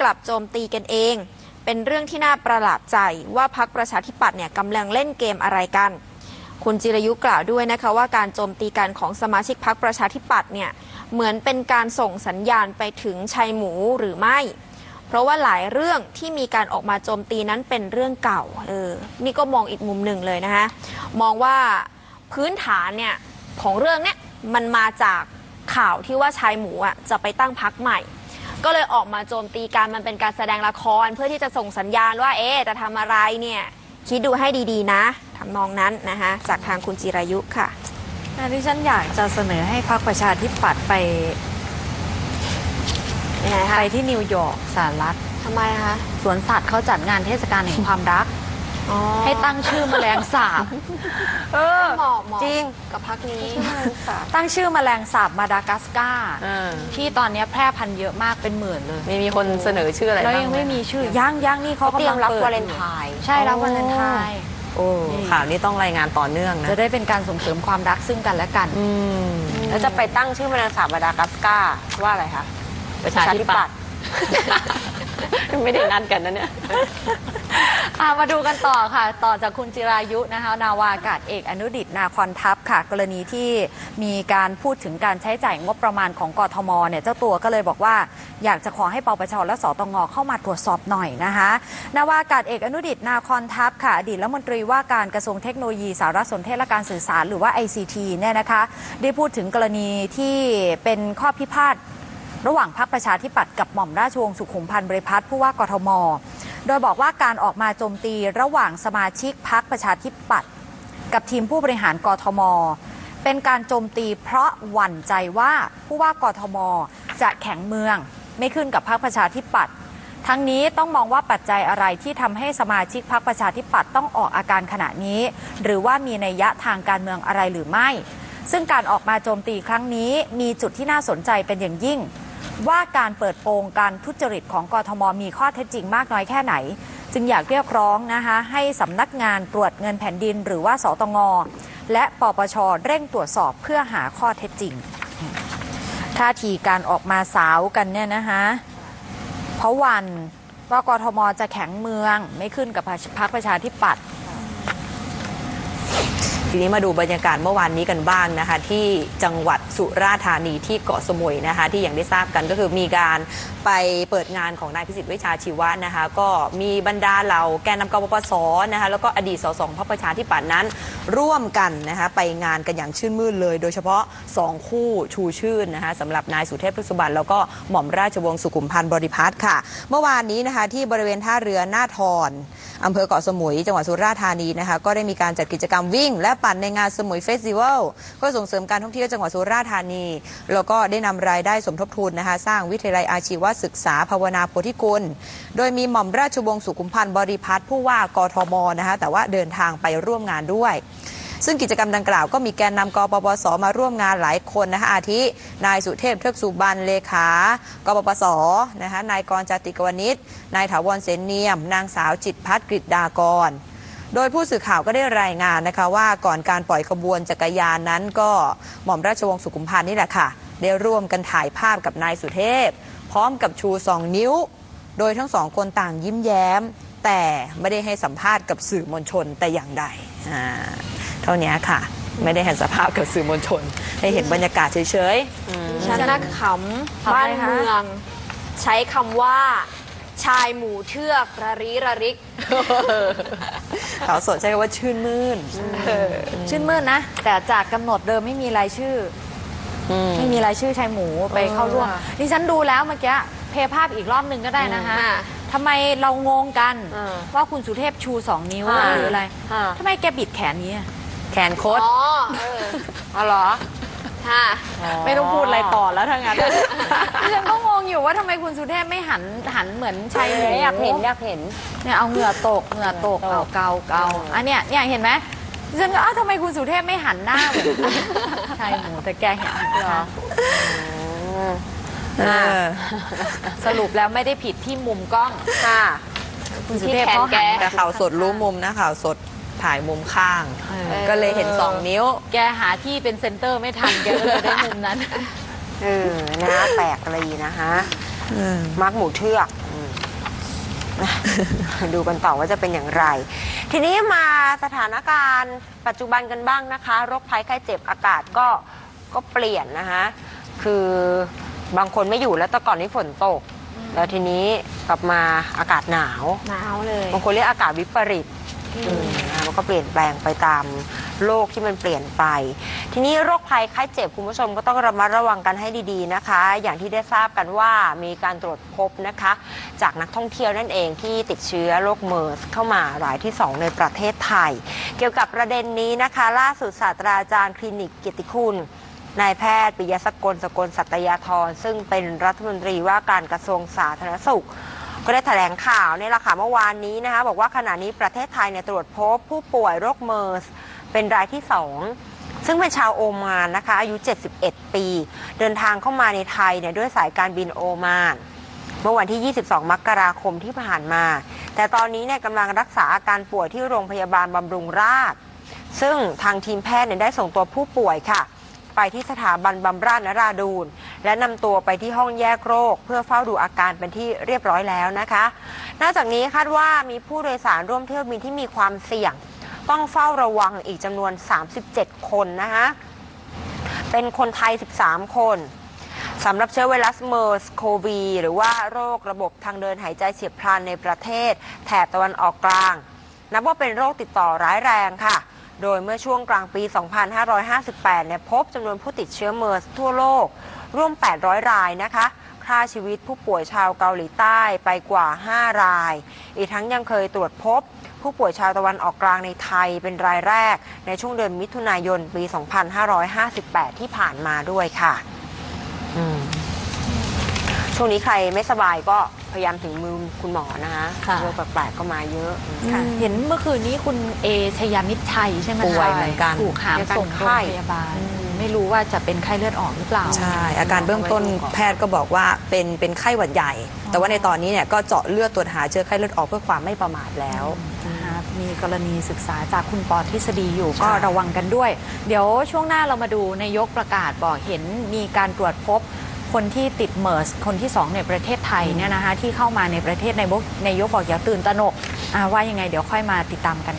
กลับโจมตีกันเอง เป็นเรื่องที่น่าประหลาดใจว่าพักประชาธิปัตย์เนี่ยกำลังเล่นเกมอะไรกัน คุณจิรยุกล่าวด้วยนะคะว่าการโจมตีกันของสมาชิกพักประชาธิปัตย์เนี่ยเหมือนเป็นการส่งสัญญาณไปถึงชัยหมูหรือไม่เพราะว่าหลายเรื่องที่มีการออกมาโจมตีนั้นเป็นเรื่องเก่า เออ นี่ก็มองอีกมุมหนึ่งเลยนะคะมองว่าพื้นฐานเนี่ยของเรื่องเนี้ยมันมาจากข่าวที่ว่าชายหมูอะจะไปตั้งพักใหม่ ก็เลยออกมาโจมตีกันมันเป็นการแสดงละครเพื่อที่จะส่งสัญญาณว่า เอ๊ะจะทำอะไรเนี่ย คิดดูให้ดีๆนะทำนองนั้นนะคะจากทางคุณจิรายุค่ะอันที่ฉันอยากจะเสนอให้พรรคประชาธิปัตย์ไปยังไงคะไปที่นิวยอร์กสหรัฐทำไมคะสวนสัตว์เขาจัดงานเทศกาลแห่งความรัก ให้ตั้งชื่อแมลงสาบเออเหมาะเหมาะจริง กับพักนี้ตั้งชื่อแมลงสาบมาดากัสการ์อ่า ที่ตอนนี้แพร่พันธุ์เยอะมากเป็นหมื่นเลย มีมีคนเสนอชื่ออะไรแล้วบ้างยังหไม่มีชื่อย่างย่างนี่เขาเขาเตรียกำลัมงรับปิดวาเลนไทน์ ใช่รับวาเลนไทน์ โอ้นี่ ข่าวนี้ต้องรายงานต่อเนื่องนะจะได้เป็นการส่งเสริมความรักซึ่งกันและกัน อืมแล้วจะไปตั้งชื่อแมลงสาบมาดากัสการ์ว่าอะไรคะประชาธิปัตย์ ไม่ได้นัดกันนะเนี่ย อะมาดูกันต่อค่ะ ต่อจากคุณจิรายุนะคะ นาวาอากาศเอกอนุดิตนาคอนทัพค่ะ กรณีที่มีการพูดถึงการใช้จ่ายงบประมาณของกทมเนี่ยเจ้าตัวก็เลยบอกว่า อยากจะขอให้ปปชและสตงเข้ามาตรวจสอบหน่อยนะคะ นาวาอากาศเอกอนุดิตนาคอนทัพค่ะอดีตรัฐมนตรีว่าการกระทรวงเทคโนโลยีสารสนเทศและการสื่อสารหรือว่า ICT เนี่ยนะคะ ได้พูดถึงกรณีที่เป็นข้อพิพาท ระหว่างพรรคประชาธิปัตย์กับหม่อมราชวงศ์สุขุมพันธ์บริพัตรผู้ว่ากทม โดยบอกว่าการออกมาโจมตีระหว่างสมาชิกพรรคประชาธิปัตย์กับทีมผู้บริหารกทม เป็นการโจมตีเพราะหวั่นใจว่าผู้ว่ากทม จะแข็งเมืองไม่ขึ้นกับพรรคประชาธิปัตย์ทั้งนี้ต้องมองว่าปัจจัยอะไรที่ทำให้สมาชิกพรรคประชาธิปัตย์ต้องออกอาการขณะนี้ หรือว่ามีนัยยะทางการเมืองอะไรหรือไม่ ซึ่งการออกมาโจมตีครั้งนี้มีจุดที่น่าสนใจเป็นอย่างยิ่ง ว่าการเปิดโปงการทุจริตของกทมมีข้อเท็จจริงมากน้อยแค่ไหน จึงอยากเรียกร้องนะคะให้สำนักงานตรวจเงินแผ่นดิน หรือว่าสตงและปปชเร่งตรวจสอบเพื่อหาข้อเท็จจริงท่าทีการออกมาสาวกันเนี่ยนะคะเพราะวันว่ากทมจะแข็งเมืองไม่ขึ้นกับพรรคประชาธิปัตย์ ทีนี้มาดูบรรยากาศเมื่อวานนี้กันบ้างนะคะ ที่จังหวัดสุราษฎร์ธานีที่เกาะสมุยนะคะ ที่อย่างได้ทราบกันก็คือมีการไปเปิดงานของนายพิสิทธิ์วิชาชีวะนะคะ ก็มีบรรดาเหล่าแกนนำกปปสนะคะแล้วก็อดีตสสพรรคประชาธิปัตย์นั้น ร่วมกันนะคะไปงานกันอย่างชื่นมื่นเลย โดยเฉพาะ 2 คู่ชูชื่นนะคะสำหรับนายสุเทพพฤกษุบันแล้วก็หม่อมราชวงศ์สุขุมพันธ์บริพัตรค่ะ เมื่อวานนี้นะคะที่บริเวณท่าเรือหน้าทอนอำเภอเกาะสมุย จังหวัดสุราษฎร์ธานีนะคะก็ได้มีการจัดกิจกรรมวิ่งและปั่นในงานสมุยเฟสติวัลเพื่อส่งเสริมการท่องเที่ยวจังหวัดสุราษฎร์ธานี แล้วก็ได้นำรายได้สมทบทุนนะคะ สร้างวิทยาลัยอาชีวศึกษาภาวนาโพธิกุลโดยมีหม่อมราชวงศ์สุขุมพันธ์บริพัตรผู้ว่ากทมนะคะแต่ว่าเดินทางไปร่วมงานด้วยซึ่งกิจกรรมดังกล่าวก็มีแกนนำกปปส มาร่วมงานหลายคนนะคะอาทิ นายสุเทพเทือกสุบันเลขากปปสนะคะนายกรจติกวนิชนายถาวรเสนเนียม นางสาวจิตพัฒน์กฤษดากร โดยผู้สื่อข่าวก็ได้รายงานนะคะว่าก่อนการปล่อยขบวนจักรยานนั้นก็หม่อมราชวงศ์สุขุมพันธ์นี่แหละค่ะ ได้ร่วมกันถ่ายภาพกับนายสุเทพ พร้อมกับชูสองนิ้ว โดยทั้งสองคนต่างยิ้มแย้ม แต่ไม่ได้ให้สัมภาษณ์กับสื่อมวลชนแต่อย่างใดอ่าเท่านี้ค่ะ ไม่ได้ให้สัมภาษณ์กับสื่อมวลชน ให้เห็นบรรยากาศเฉยๆฉันนักขทำำไมบ้านคะเมือง ใช้คำว่า ชายหมูเทือกระริระริกข่าวสดใช้คำว่าชื่นมื่นชื่นมื่นนะ แต่จากกำหนดเดิมไม่มีรายชื่อไม่มีรายชื่อชายหมูไปเข้าร่วมค่ะดิฉันดูแล้วเมื่อกี้เพย์ภาพอีกรอบหนึ่งก็ได้นะคะอืมค่ะทำไมเรางงกันอ่าว่าคุณสุเทพชูสองนิ้วค่ะหรืออะไรค่ะทำไมแกบิดแขนนี้อะแขนโคตอ๋อเอออ๋อเหรอ ค่ะ ไม่ต้องพูดอะไรต่อแล้วทั้งนั้นดิฉันก็งงอยู่ว่าทำไมคุณสุเทพไม่หันหันเหมือนชายหมูอยากเห็นอยากเห็น เนี่ยเอาเหงื่อตกเหงื่อตกเหงื่เอาอตก เกาเกาอันเนี้ยเนี่ยเห็นไหมดิฉันก็อ้าวทำไมคุณสุเทพไม่หันหน้าเหมือนชายหมูแต่แกเห็นนะคะเออสรุปแล้วไม่ได้ผิดที่มุมกล้อง ค่ะ คุณสุเทพเขาหัน แต่ข่าวสดรู้มุมนะข่าวสด ถ่ายมุมข้าง เออ ก็เลยเห็นสองนิ้ว แกหาที่เป็นเซนเตอร์ไม่ทันแกก็เลยได้มุมนั้น เออนะแปลกเลยนะฮะ มักหมูเทือกอืมดูกันต่อว่าจะเป็นอย่างไร ทีนี้มาสถานการณ์ปัจจุบันกันบ้างนะคะ โรคภัยไข้เจ็บอากาศก็ก็เปลี่ยนนะคะ คือบางคนไม่อยู่แล้วแต่ก่อนนี้ฝนตก แล้วทีนี้กลับมาอากาศหนาว หนาวเลย บางคนเรียกอากาศวิปริตอืมนะคะมันก็เปลี่ยนแปลงไปตามโลกที่มันเปลี่ยนไป ทีนี้โรคภัยไข้เจ็บคุณผู้ชมก็ต้องระมัดระวังกันให้ดีๆนะคะ อย่างที่ได้ทราบกันว่ามีการตรวจพบนะคะ จากนักท่องเที่ยวนั่นเองที่ติดเชื้อโรคเมอร์สเข้ามารายที่ 2 ในประเทศไทย เกี่ยวกับประเด็นนี้นะคะ ล่าสุดศาสตราจารย์คลินิกเกียรติคุณนายแพทย์ปิยสกลสกลสัตยาธรซึ่งเป็นรัฐมนตรีว่าการกระทรวงสาธารณสุข ก็ได้แถลงข่าวเนี่ยแหละค่ะเมื่อวานนี้นะคะบอกว่าขณะนี้ประเทศไทยเนี่ยตรวจพบผู้ป่วยโรคเมอร์สเป็นรายที่ 2ซึ่งเป็นชาวโอมานนะคะอายุ 71 ปี เดินทางเข้ามาในไทยเนี่ยด้วยสายการบินโอมานเมื่อวันที่ 22 มกราคมที่ผ่านมา แต่ตอนนี้เนี่ยกำลังรักษาอาการป่วยที่โรงพยาบาลบำรุงราษซึ่งทางทีมแพทย์เนี่ยได้ส่งตัวผู้ป่วยค่ะ ไปที่สถาบันบำราศนราดูน และนำตัวไปที่ห้องแยกโรค เพื่อเฝ้าดูอาการเป็นที่เรียบร้อยแล้วนะคะ นอกจากนี้คาดว่ามีผู้โดยสารร่วมเที่ยวบินที่มีความเสี่ยง ต้องเฝ้าระวังอีกจำนวน 37 คนนะคะเป็นคนไทย 13 คนสำหรับเชื้อไวรัสเมอร์สโควี หรือว่าโรคระบบทางเดินหายใจเฉียบพลันในประเทศ แถบตะวันออกกลาง นับว่าเป็นโรคติดต่อร้ายแรงค่ะ โดยเมื่อช่วงกลางปี 2558 เนี่ยพบจำนวนผู้ติดเชื้อเมอร์สทั่วโลกร่วม 800 รายนะคะฆ่าชีวิตผู้ป่วยชาวเกาหลีใต้ไปกว่า 5 ราย อีกทั้งยังเคยตรวจพบผู้ป่วยชาวตะวันออกกลางในไทยเป็นรายแรก ในช่วงเดือนมิถุนายนปี 2558 ที่ผ่านมาด้วยค่ะ อืม ช่วงนี้ใครไม่สบายก็พยายามถึงมือคุณหมอนะคะค่ะ โรคแปลกๆก็มาเยอะ ค่ะ เห็นเมื่อคืนนี้คุณเอชยามิตรชัยใช่ไหมคะป่วยเหมือนกัน ถูกหามส่งโรงพยาบาล ไม่รู้ว่าจะเป็นไข้เลือดออกหรือเปล่า ใช่ อาการเบื้องต้นแพทย์ก็บอกว่าเป็นเป็นไข้หวัดใหญ่ แต่ว่าในตอนนี้เนี่ยก็เจาะเลือดตรวจหาเชื้อไข้เลือดออกเพื่อความไม่ประมาทแล้ว นะคะมีกรณีศึกษาจากคุณปอทฤษฎีอยู่ใช่ก็ระวังกันด้วย เดี๋ยวช่วงหน้าเรามาดูนายกประกาศบอกเห็นมีการตรวจพบ คนที่ติดเมอร์สคนที่ 2 ในประเทศไทยเนี่ยนะคะที่เข้ามาในประเทศในายกนายกบอกอย่าตื่นตระหนกอ่าว่ายังไงเดี๋ยวค่อยมาติดตามกัน